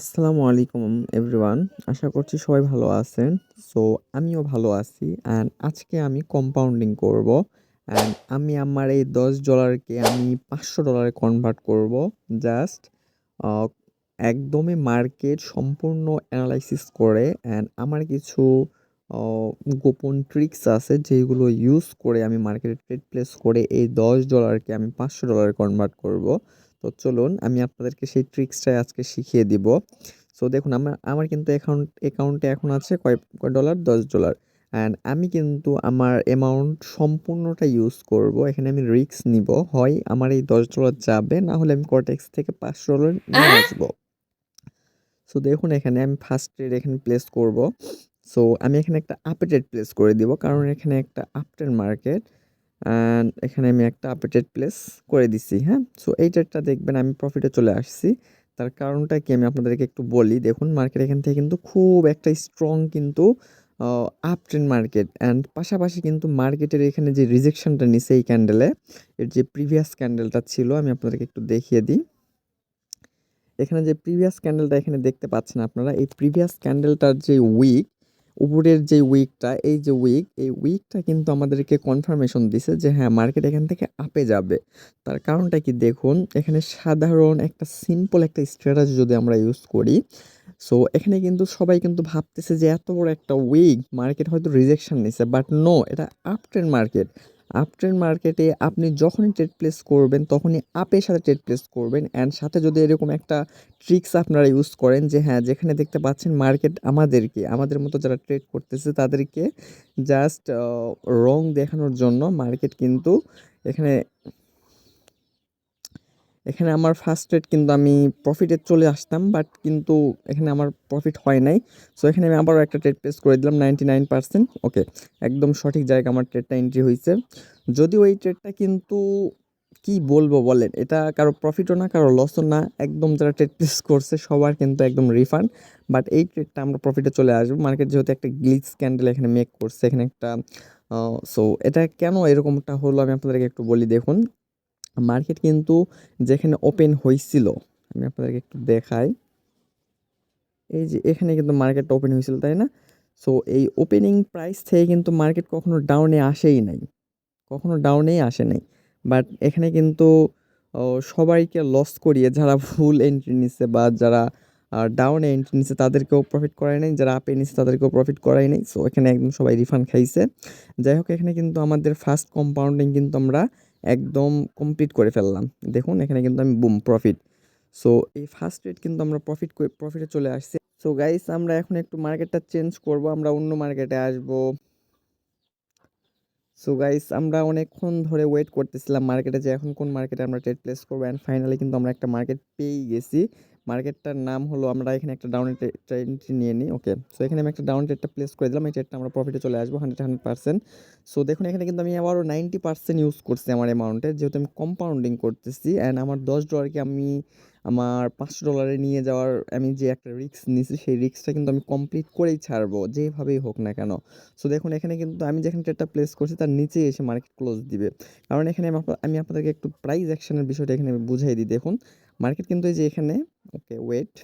আসসালামু আলাইকুম এভরিওয়ান আশা করছি সবাই ভালো আছেন। সো আমিও ভালো আছি। অ্যান্ড আজকে আমি কম্পাউন্ডিং করব। অ্যান্ড আমি আমার এই দশ ডলারকে আমি পাঁচশো ডলারে কনভার্ট করব। জাস্ট একদমই মার্কেট সম্পূর্ণ অ্যানালাইসিস করে। অ্যান্ড আমার কিছু গোপন ট্রিক্স আছে যেগুলো ইউজ করে আমি মার্কেটে ট্রেড প্লেস করে এই দশ ডলারকে আমি পাঁচশো ডলারে কনভার্ট করব। তো চলুন আমি আপনাদেরকে সেই ট্রিক্সটাই আজকে শিখিয়ে দিব। সো দেখুন আমার আমার কিন্তু অ্যাকাউন্ট অ্যাকাউন্টে এখন আছে কয় কয় ডলার দশ ডলার অ্যান্ড আমি কিন্তু আমার অ্যামাউন্ট সম্পূর্ণটা ইউজ করব। এখানে আমি রিক্স নিব। হয় আমার এই দশ ডলার যাবে না হলে আমি কটেক্স থেকে পাঁচশো ডলার নিয়ে আসব। সো দেখুন এখানে আমি ফার্স্ট ট্রেড এখানে প্লেস করব। সো আমি এখানে একটা আপডেট প্লেস করে দিব। কারণ এখানে একটা আপটেন মার্কেট এখানে আমি একটা আপডেটেড প্লেস করে দিছি হ্যাঁ? সো এই ট্রেডটা দেখবেন আমি প্রফিটে চলে আসছি। তার কারণটা কি আমি আপনাদেরকে একটু বলি, দেখুন মার্কেট এখান থেকে কিন্তু খুব একটা স্ট্রং কিন্তু আপ ট্রেন্ড মার্কেট অ্যান্ড পাশাপাশি কিন্তু মার্কেটের এখানে যে রিজেকশনটা নিছে এই ক্যান্ডেলে এর যে প্রিভিয়াস ক্যান্ডেলটা ছিল, আমি আপনাদেরকে একটু দেখিয়ে দিই। এখানে যে প্রিভিয়াস ক্যান্ডেলটা এখানে দেখতে পাচ্ছেন আপনারা, এই প্রিভিয়াস ক্যান্ডেলটার যে উইক উপরের যে উইকটা এই যে উইক এই উইকটা কিন্তু আমাদেরকে কনফার্মেশন দিছে যে হ্যাঁ মার্কেট এখান থেকে আপে যাবে। তার কারণটা কি দেখুন, এখানে সাধারণ একটা সিম্পল একটা স্ট্র্যাটাজি যদি আমরা ইউজ করি সো এখানে কিন্তু সবাই কিন্তু ভাবতেছে যে এত বড় একটা উইক মার্কেট হয়তো রিজেকশন নিছে বাট নো এটা আপ ট্রেন্ড মার্কেট আপ মার্কেটে আপনি যখনই ট্রেড প্লেস করবেন, তখনই আপের সাথে ট্রেড প্লেস করবেন অ্যান্ড সাথে যদি এরকম একটা ট্রিক্স আপনারা ইউজ করেন যে হ্যাঁ যেখানে দেখতে পাচ্ছেন মার্কেট আমাদেরকে, আমাদের মতো যারা ট্রেড করতেছে তাদেরকে জাস্ট রং দেখানোর জন্য মার্কেট কিন্তু এখানে এখানে আমার ফার্স্ট ট্রেড কিন্তু আমি প্রফিটে চলে আসতাম বাট কিন্তু এখানে আমার প্রফিট হয় নাই। সো এখানে আমি আবারও একটা ট্রেড প্লেস করে দিলাম নাইনটি নাইন পার্সেন্ট ওকে একদম সঠিক জায়গা আমার ট্রেডটা এন্ট্রি হয়েছে। যদিও এই ট্রেডটা কিন্তু কি বলব বলেন, এটা কারও প্রফিটও না, কারও লসও না, একদম যারা ট্রেড প্লেস করছে সবার কিন্তু একদম রিফান্ড বাট এই ট্রেডটা আমরা প্রফিটে চলে আসব। মার্কেট যেহেতু একটা গ্লিচ ক্যান্ডেল এখানে মেক করছে, এখানে একটা সো এটা কেন এরকমটা হলো আমি আপনাদেরকে একটু বলি দেখুন। মার্কেট কিন্তু যেখানে ওপেন হয়েছিল, আমি আপনাদেরকে একটু দেখাই। এই যে এখানে কিন্তু মার্কেটটা ওপেন হয়েছিল, তাই না? সো এই ওপেনিং প্রাইস থেকে কিন্তু মার্কেট কখনো ডাউনে আসেই নাই। কখনো ডাউনেই আসে নাই। বাট এখানে কিন্তু সবাইকে লস করিয়ে যারা ফুল এন্ট্রি নিচ্ছে বা যারা ডাউনে এন্ট্রি নিচ্ছে তাদেরকেও প্রফিট করায় নাই। যারা আপে নিচ্ছে তাদেরকেও প্রফিট করায় নাই। সো এখানে একদম সবাই রিফান্ড খাইছে। যাই হোক, এখানে কিন্তু আমাদের ফার্স্ট কম্পাউন্ডিং কিন্তু আমরা একদম কমপ্লিট করে ফেললাম। দেখুন, এখানে কিন্তু আমি বুম প্রফিট সো এই ফার্স্ট রেট কিন্তু আমরা প্রফিট প্রফিটে চলে আসছি। সো গাইস আমরা এখন একটু মার্কেটটা চেঞ্জ করব, আমরা অন্য মার্কেটে আসব। সো গাইস আমরা অনেকক্ষণ ধরে ওয়েট করতেছিলাম মার্কেটে যে এখন কোন মার্কেটে আমরা ট্রেড প্লেস করব অ্যান্ড ফাইনালি কিন্তু আমরা একটা মার্কেট পেয়ে গেছি। মার্কেটটার নাম হলো, আমরা এখানে একটা ডাউন ট্রেডটি নিয়ে নিই ওকে সো এখানে আমি একটা ডাউন ট্রেডটা প্লেস করে দিলাম, এই ট্রেডটা আমরা প্রফিটে চলে আসব হান্ড্রেড হান্ড্রেড পার্সেন্ট সো দেখুন, এখানে কিন্তু আমি আবারও নাইনটি পার্সেন্ট ইউজ করছি আমার অ্যামাউন্টে যেহেতু আমি কম্পাউন্ডিং করতেছি অ্যান্ড আমার দশ ডলারকে আমি আমার পাঁচশো ডলারে নিয়ে যাওয়ার, আমি যে একটা রিস্ক নিয়েছি সেই রিক্সটা কিন্তু আমি কমপ্লিট করেই ছাড়বো, যেভাবেই হোক না কেন। সো দেখুন, এখানে কিন্তু আমি যেখানে ট্রেডটা প্লেস করছি, তার নিচেই এসে মার্কেট ক্লোজ দিবে। কারণ এখানে আমি আপনাদেরকে একটু প্রাইস অ্যাকশনের বিষয়টা এখানে বুঝাই দিই, দেখুন। মার্কেট কিন্তু এই যে এখানে, ওকে ওয়েট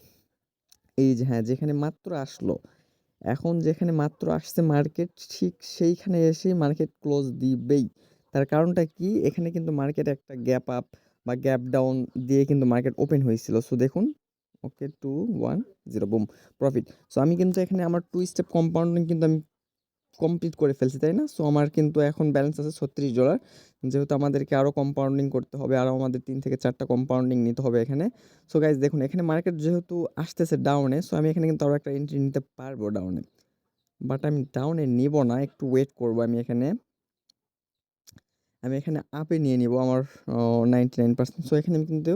এই যে হ্যাঁ যেখানে মাত্র আসলো, এখন যেখানে মাত্র আসছে মার্কেট, ঠিক সেইখানে এসেই মার্কেট ক্লোজ দিবেই। তার কারণটা কি? এখানে কিন্তু মার্কেট একটা গ্যাপ আপ বা গ্যাপ ডাউন দিয়ে কিন্তু মার্কেট ওপেন হয়েছিল। সো দেখুন, okay two one zero boom profit so আমি কিন্তু এখানে আমার টু স্টেপ কম্পাউন্ডিং কিন্তু আমি কমপ্লিট করে ফেলছি, তাই না? সো আমার কিন্তু এখন ব্যালেন্স আছে ছত্রিশ ডলার যেহেতু আমাদেরকে আরও কম্পাউন্ডিং করতে হবে আরও আমাদের তিন থেকে চারটা কম্পাউন্ডিং নিতে হবে এখানে। সো গাইজ দেখুন, এখানে মার্কেট যেহেতু আসতেছে ডাউনে সো আমি এখানে কিন্তু আরও একটা এন্ট্রি নিতে পারব ডাউনে বাট আমি ডাউনে নিব না, একটু ওয়েট করব আমি এখানে। আমি এখানে আপে নিয়ে নিব আমার নাইনটি নাইন পার্সেন্ট সো এখানে আমি কিন্তু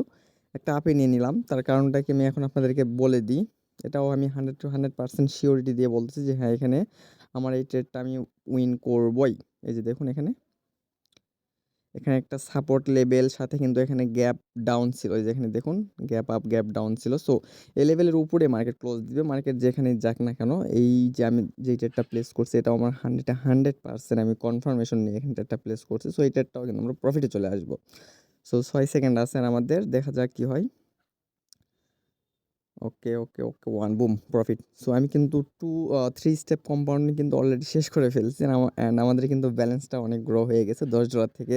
একটা আপে নিয়ে নিলাম। তার কারণটা কি আমি এখন আপনাদেরকে বলে দিই, এটাও আমি hundred to hundred percent surety দিয়ে বলতেছি যে হ্যাঁ এখানে আমার এই ট্রেডটা আমি উইন করবই। এই যে দেখুন এখানে। এখানে একটা সাপোর্ট লেভেল সাথে কিন্তু এখানে গ্যাপ ডাউন ছিল। এই যে এখানে দেখুন গ্যাপ আপ গ্যাপ ডাউন ছিল। সো এই লেভেলের উপরে মার্কেট ক্লোজ দিবে। মার্কেট যেখানে যাক না কেন, এই যে আমি যে ট্রেডটা প্লেস করছি এটা আমার হান্ড্রেড হান্ড্রেড পার্সেন্ট আমি কনফার্মেশন নিয়ে এখানে ট্রেডটা প্লেস করছি। সো এই ট্রেডটাও কিন্তু আমরা প্রফিটে চলে আসব। সো ছয় সেকেন্ড আছে আমাদের। দেখা যাক কি হয়। Okay okay okay one boom profit so আমি কিন্তু টু থ্রি স্টেপ কম্পাউন্ডিং কিন্তু অলরেডি শেষ করে ফেলছি অ্যান্ড আমাদের কিন্তু ব্যালেন্সটা অনেক গ্রো হয়ে গেছে, দশ ডলার থেকে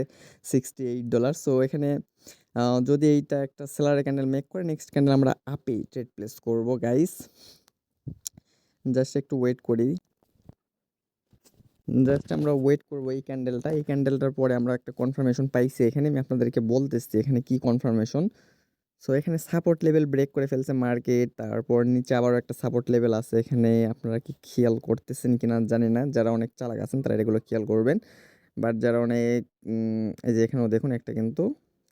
সিক্সটি এইট ডলার সো এখানে যদি এইটা একটা সেলারে ক্যান্ডেল মেক করে নেক্সট ক্যান্ডেল আমরা আপেই ট্রেড প্লেস করব গাইস জাস্ট একটু ওয়েট করি। জাস্ট আমরা ওয়েট করব এই ক্যান্ডেলটা এই ক্যান্ডেলটার পরে আমরা একটা কনফার্মেশন পাইছি এখানে, আমি আপনাদেরকে বলতেছি এখানে কি কনফার্মেশন সো এখানে সাপোর্ট লেভেল ব্রেক করে ফেলছে মার্কেট তারপর নিচে আবারও একটা সাপোর্ট লেভেল আছে। এখানে আপনারা কি খেয়াল করতেছেন কিনা জানি না। যারা অনেক চালাক আছেন, তারা এগুলো খেয়াল করবেন। বাট যারা অনেক এই যে এখানেও দেখুন একটা কিন্তু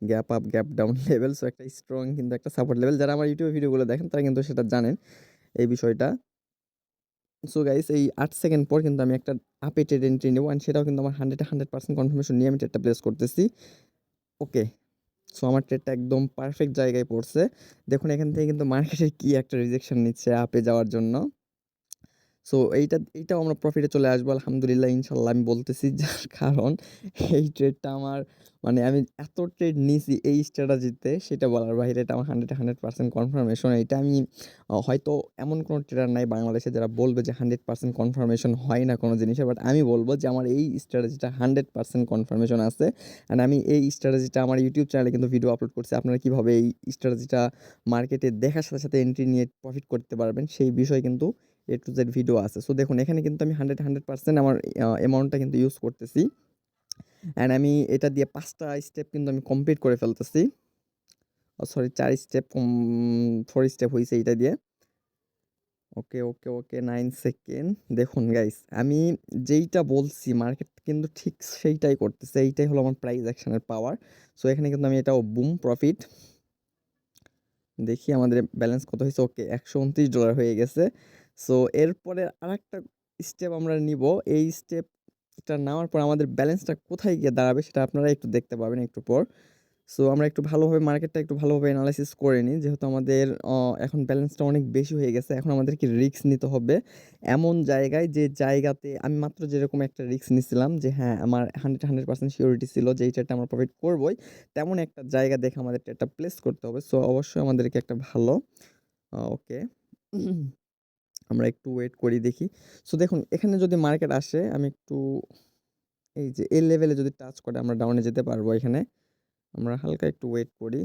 gap up gap down level so একটা স্ট্রং কিন্তু একটা সাপোর্ট লেভেল যারা আমার ইউটিউব ভিডিওগুলো দেখেন, তারা কিন্তু সেটা জানেন এই বিষয়টা। সো গাইস এই আট সেকেন্ড পর কিন্তু আমি একটা আপে এন্ট্রি নেব। অ্যান্ড সেটাও কিন্তু আমার হান্ড্রেড হান্ড্রেড পার্সেন্ট কনফার্মেশন নিয়ে আমি ট্রেডটা প্লেস করতেছি। ওকে সো আমার ট্রেডটা একদম পারফেক্ট জায়গায় পড়ছে। দেখুন, এখান থেকে কিন্তু মার্কেটে কী একটা রিজেকশন নিচ্ছে আপে যাওয়ার জন্য। সো এইটা, এইটাও আমরা প্রফিটে চলে আসব, আলহামদুলিল্লাহ, ইনশাল্লাহ। আমি বলতেছি যার কারণ এই ট্রেডটা আমার মানে আমি এত ট্রেড নিয়েছি এই স্ট্র্যাটাজিতে সেটা বলার বাইরে এটা আমার হান্ড্রেড হান্ড্রেড পার্সেন্ট কনফার্মেশন এটা আমি হয়তো এমন কোনো ট্রেডার নাই বাংলাদেশে যারা বলবে যে হান্ড্রেড পার্সেন্ট কনফার্মেশন হয় না কোনো জিনিসের বাট আমি বলব যে, আমার এই স্ট্র্যাটাজিটা হান্ড্রেড পার্সেন্ট কনফার্মেশন আছে। অ্যান্ড আমি এই স্ট্র্যাটাজিটা আমার ইউটিউব চ্যানেলে কিন্তু ভিডিও আপলোড করছি। আপনারা কীভাবে এই স্ট্র্যাটাজিটা মার্কেটে দেখার সাথে সাথে এন্ট্রি নিয়ে প্রফিট করতে পারবেন, সেই বিষয়ে কিন্তু এ টু জেড ভিডিও আছে। সো দেখুন, এখানে কিন্তু আমি হান্ড্রেড হান্ড্রেড পার্সেন্ট আমার অ্যামাউন্টটা কিন্তু ইউজ করতেছি। অ্যান্ড আমি এটা দিয়ে পাঁচটা স্টেপ কিন্তু আমি কমপ্লিট করে ফেলতেছি। সরি চার স্টেপ ফোর স্টেপ হয়েছে এটা দিয়ে। Okay okay okay nine second দেখুন গাইস আমি যেইটা বলছি মার্কেট কিন্তু ঠিক সেইটাই করতেছে। এইটাই হলো আমার প্রাইস অ্যাকশনের পাওয়ার সো এখানে কিন্তু আমি এটাও বুম প্রফিট দেখি আমাদের ব্যালেন্স কত হয়েছে ওকে একশো উনত্রিশ ডলার হয়ে গেছে। সো এরপরে আরেকটা স্টেপ আমরা নিব। এই স্টেপটা নেওয়ার পর আমাদের ব্যালেন্সটা কোথায় গিয়ে দাঁড়াবে সেটা আপনারা একটু দেখতে পাবেন একটু পর। সো আমরা একটু ভালোভাবে মার্কেটটা একটু ভালোভাবে অ্যানালাইসিস করে নিই। যেহেতু আমাদের এখন ব্যালেন্সটা অনেক বেশি হয়ে গেছে, এখন আমাদেরকে রিস্ক নিতে হবে। এমন জায়গায় যে জায়গাতে আমি মাত্র যেরকম একটা রিস্ক নিছিলাম যে হ্যাঁ আমার হান্ড্রেড হান্ড্রেড পার্সেন্ট সিওরিটি ছিল যে, এই আমরা প্রফিট করবোই, তেমন একটা জায়গা দেখে আমাদের ট্রেডটা প্লেস করতে হবে। সো অবশ্যই আমাদেরকে একটা ভালো ওকে আমরা একটু ওয়েট করি, দেখি। সো দেখুন, এখানে যদি মার্কেট আসে, আমি একটু এই যে এই লেভেলে যদি টাচ করে, আমরা ডাউনে যেতে পারব এখানে। আমরা হালকা একটু ওয়েট করি।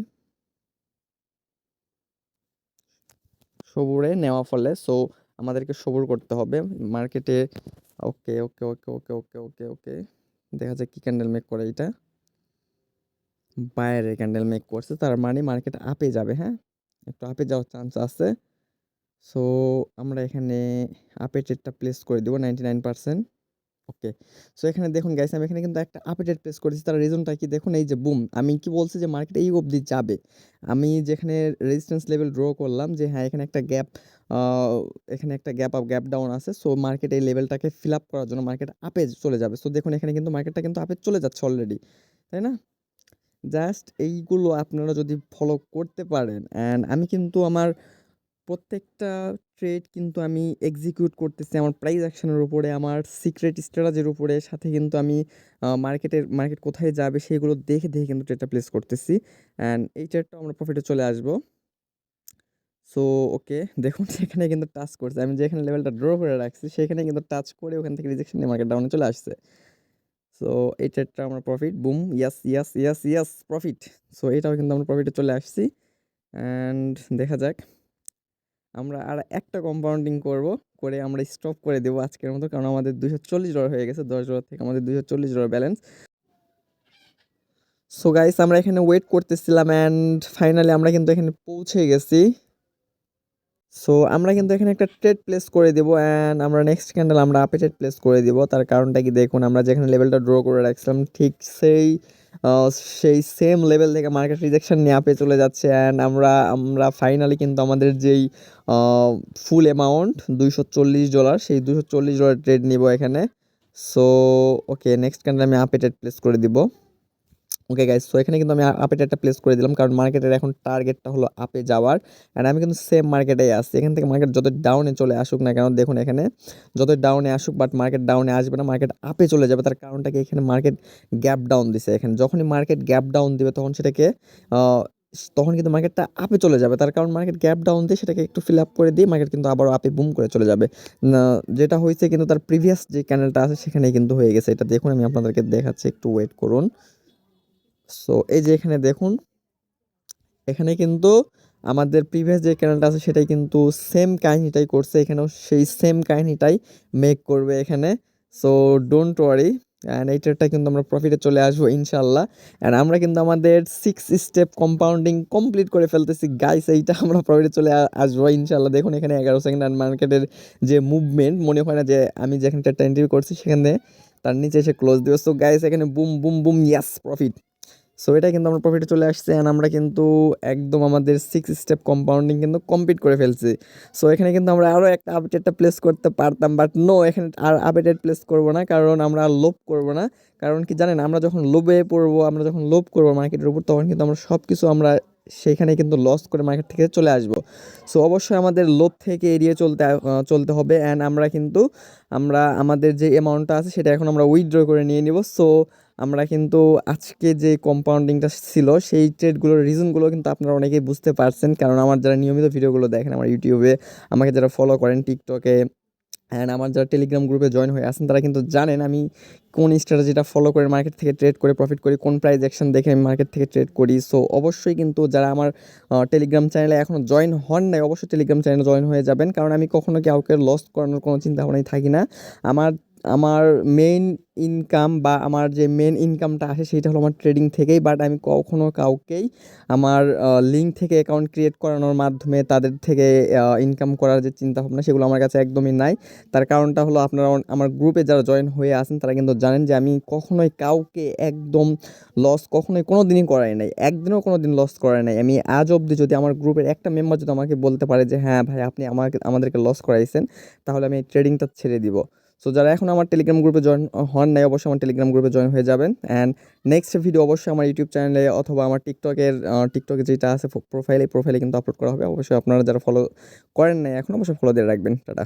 সবুরে নেওয়া ফলে সো আমাদেরকে সবুর করতে হবে। মার্কেটে ওকে okay okay okay okay okay ওকে দেখা যায় কি ক্যান্ডেল মেক করে এটা। বাইরে ক্যান্ডেল মেক করছে, তার মানে মার্কেট আপে যাবে হ্যাঁ? একটু আপে যাওয়ার চান্স আছে। সো আমরা এখানে আপে ট্রেডটা প্লেস করে দেবো ninety nine percent okay so এখানে দেখুন গাইস আমি এখানে কিন্তু একটা আপডেট প্লেস করেছি। তার রিজনটা কি? দেখুন এই যে বুম আমি কি বলছি যে মার্কেট এই অবধি যাবে? আমি যেখানে রেজিস্ট্যান্স লেভেল ড্র করলাম যে হ্যাঁ এখানে একটা গ্যাপ এখানে একটা গ্যাপ আপ গ্যাপ ডাউন আছে। সো মার্কেট এই লেভেলটাকে ফিল আপ করার জন্য মার্কেট আপে চলে যাবে। সো দেখুন এখানে কিন্তু মার্কেটটা কিন্তু আপে চলে যাচ্ছে অলরেডি তাই না? জাস্ট এইগুলো আপনারা যদি ফলো করতে পারেন। অ্যান্ড আমি কিন্তু আমার প্রত্যেকটা ট্রেড কিন্তু আমি এক্সিকিউট করতেছি আমার প্রাইস অ্যাকশনের উপরে, আমার সিক্রেট স্ট্র্যাটেজির উপরে, সাথে কিন্তু আমি মার্কেটের মার্কেট কোথায় যাবে সেগুলো দেখে দেখে কিন্তু ট্রেডটা প্লেস করতেছি অ্যান্ড এই ট্রেডটা আমরা প্রফিটে চলে আসব। সো ওকে দেখুন সেখানে কিন্তু টাচ করছে। আমি যেখানে লেভেলটা ড্র করে রাখছি, সেখানে কিন্তু টাচ করে ওখান থেকে রিজেকশন নিয়ে মার্কেট ডাউনে চলে আসছে। সো এই ট্রেডটা আমরা profit boom yes yes yes yes profit so এটাও কিন্তু আমরা প্রফিটে চলে আসছি অ্যান্ড দেখা যাক। আমরা আর একটা কম্পাউন্ডিং করব, করে আমরা স্টপ করে দেবো আজকের মতো, কারণ আমাদের দুশো চল্লিশ ডলার হয়ে গেছে, দশ ডলার থেকে আমাদের দুশো চল্লিশ ডলার ব্যালেন্স সো গাইস আমরা এখানে ওয়েট করতেছিলাম অ্যান্ড ফাইনালি আমরা কিন্তু এখানে পৌঁছে গেছি। সো আমরা কিন্তু এখানে একটা ট্রেড প্লেস করে দেবো অ্যান্ড আমরা নেক্সট ক্যান্ডেল আমরা আপে ট্রেড প্লেস করে দেবো। তার কারণটা কি দেখুন, আমরা যেখানে লেভেলটা ড্র করে রাখছিলাম, ঠিক সেই সেই সেম লেভেল থেকে মার্কেট রিজেকশন নিয়ে আপে চলে যাচ্ছে অ্যান্ড আমরা আমরা ফাইনালি কিন্তু আমাদের যেই ফুল অ্যামাউন্ট দুইশো চল্লিশ ডলার সেই দুশো চল্লিশ ডলার ট্রেড নিব এখানে। সো ওকে নেক্সট ক্যান্ডেল আমি আপে ট্রেড প্লেস করে দিব। ওকে গাইস সো এখানে কিন্তু আমি আপে একটা প্লেস করে দিলাম। কারণ মার্কেটের এখন টার্গেটটা হলো আপে যাওয়ার। অ্যান্ড আমি কিন্তু সেম মার্কেটেই আসছি এখান থেকে মার্কেট যত ডাউনে চলে আসুক না কেন, দেখুন এখানে, যত ডাউনে আসুক বাট মার্কেট ডাউনে আসবে না মার্কেট আপে চলে যাবে। তার কারণটা কি? এখানে মার্কেট গ্যাপ ডাউন দিছে। এখানে যখনই মার্কেট গ্যাপ ডাউন দিবে, তখন সেটাকে তখন কিন্তু মার্কেটটা আপে চলে যাবে। তার কারণ মার্কেট গ্যাপ ডাউন দিয়ে সেটাকে একটু ফিল আপ করে দিয়ে মার্কেট কিন্তু আবারও আপে বুম করে চলে যাবে। যেটা হয়েছে কিন্তু তার প্রিভিয়াস যে ক্যানেলটা আছে, সেখানেই কিন্তু হয়ে গেছে। এটা দেখুন, আমি আপনাদেরকে দেখাচ্ছি। একটু ওয়েট করুন। সো এই যে এখানে দেখুন, এখানে কিন্তু আমাদের প্রিভিয়াস যে ক্যানেলটা আছে, সেটাই কিন্তু সেম কাহিনিটাই করছে। এখানেও সেই সেম কাহিনিটাই মেক করবে এখানে। সো ডোন্ট ওয়ারি অ্যান্ড এইটারটা কিন্তু আমরা প্রফিটে চলে আসব ইনশাল্লাহ অ্যান্ড আমরা কিন্তু আমাদের সিক্স স্টেপ কম্পাউন্ডিং কমপ্লিট করে ফেলতেছি। গাইস এইটা আমরা প্রফিটে চলে আসব ইনশাল্লাহ দেখুন, এখানে এগারো সেকেন্ড অ্যান্ড মার্কেটের যে মুভমেন্ট মনে হয় না যে আমি যেখানে একটা এন্ট্রি করছি, সেখানে তার নিচে এসে ক্লোজ দিবে। সো গাইস এখানে boom boom boom yes profit so এটা কিন্তু আমার প্রফিটে চলে আসছে অ্যান্ড আমরা কিন্তু একদম আমাদের সিক্স স্টেপ কম্পাউন্ডিং কিন্তু কমপ্লিট করে ফেলছি। সো এখানে কিন্তু আমরা আরও একটা আপডেটটা প্লেস করতে পারতাম বাট নো এখানে আর আপডেট প্লেস করব না, কারণ আমরা লোভ করব না। কারণ কি জানেন, আমরা যখন লোভে পড়ব, আমরা যখন লোভ করব মার্কেটের উপর, তখন কিন্তু আমরা সব কিছু আমরা সেইখানে কিন্তু লস করে মার্কেট থেকে চলে আসব। সো অবশ্যই আমাদের লোভ থেকে এড়িয়ে চলতে চলতে হবে অ্যান্ড আমরা কিন্তু, আমরা আমাদের যে অ্যামাউন্টটা আছে, সেটা এখন আমরা উইথড্র করে নিয়ে নিব। সো আমরা কিন্তু আজকে যে কম্পাউন্ডিংটা ছিল, সেই ট্রেডগুলোর রিজনগুলো কিন্তু আপনারা অনেকেই বুঝতে পারছেন। কারণ আমার যারা নিয়মিত ভিডিওগুলো দেখেন, আমার ইউটিউবে আমাকে যারা ফলো করেন টিকটকে অ্যান্ড আমার যারা টেলিগ্রাম গ্রুপে জয়েন হয়ে আছেন, তারা কিন্তু জানেন আমি কোন স্ট্র্যাটেজিটা ফলো করে মার্কেট থেকে ট্রেড করে প্রফিট করি, কোন প্রাইস অ্যাকশন দেখে আমি মার্কেট থেকে ট্রেড করি। সো অবশ্যই কিন্তু যারা আমার টেলিগ্রাম চ্যানেলে এখনও জয়েন হন নাই, অবশ্যই টেলিগ্রাম চ্যানেলে জয়েন হয়ে যাবেন। কারণ আমি কখনো কাউকে লস করানোর কোনো চিন্তা ভাবনাই থাকি না। আমার আমার মেইন ইনকাম বা আমার যে মেন ইনকামটা আসে সেটা হলো আমার ট্রেডিং থেকেই বাট আমি কখনো কাউকেই আমার লিঙ্ক থেকে অ্যাকাউন্ট ক্রিয়েট করানোর মাধ্যমে তাদের থেকে ইনকাম করার যে চিন্তা ভাবনা সেগুলো আমার কাছে একদমই নাই। তার কারণটা হলো আপনারা আমার গ্রুপে যারা জয়েন হয়ে আছেন তারা কিন্তু জানেন যে আমি কখনোই কাউকে একদম লস কখনোই কোনো দিনই করাই নাই, একদিনও কোনো দিন লস করাই নাই। আমি আজ অবধি যদি আমার গ্রুপের একটা মেম্বার যদি আমাকে বলতে পারে যে হ্যাঁ ভাই, আপনি আমাকে, আমাদেরকে লস করাইছেন, তাহলে আমি ট্রেডিংটা ছেড়ে দিব। সো যারা এখন আমার টেলিগ্রাম গ্রুপে জয়েন হন নাই, অবশ্যই আমার টেলিগ্রাম গ্রুপে জয়েন হয়ে যাবেন। অ্যান্ড নেক্সট ভিডিও অবশ্যই আমার ইউটিউব চ্যানেলে অথবা আমার টিকটকের টিকটকে যেটা আছে প্রোফাইলে প্রোফাইলে কিন্তু আপলোড করা হবে। অবশ্যই আপনারা যারা ফলো করেন নাই, এখন অবশ্যই ফলো দিয়ে রাখবেন। টাটা।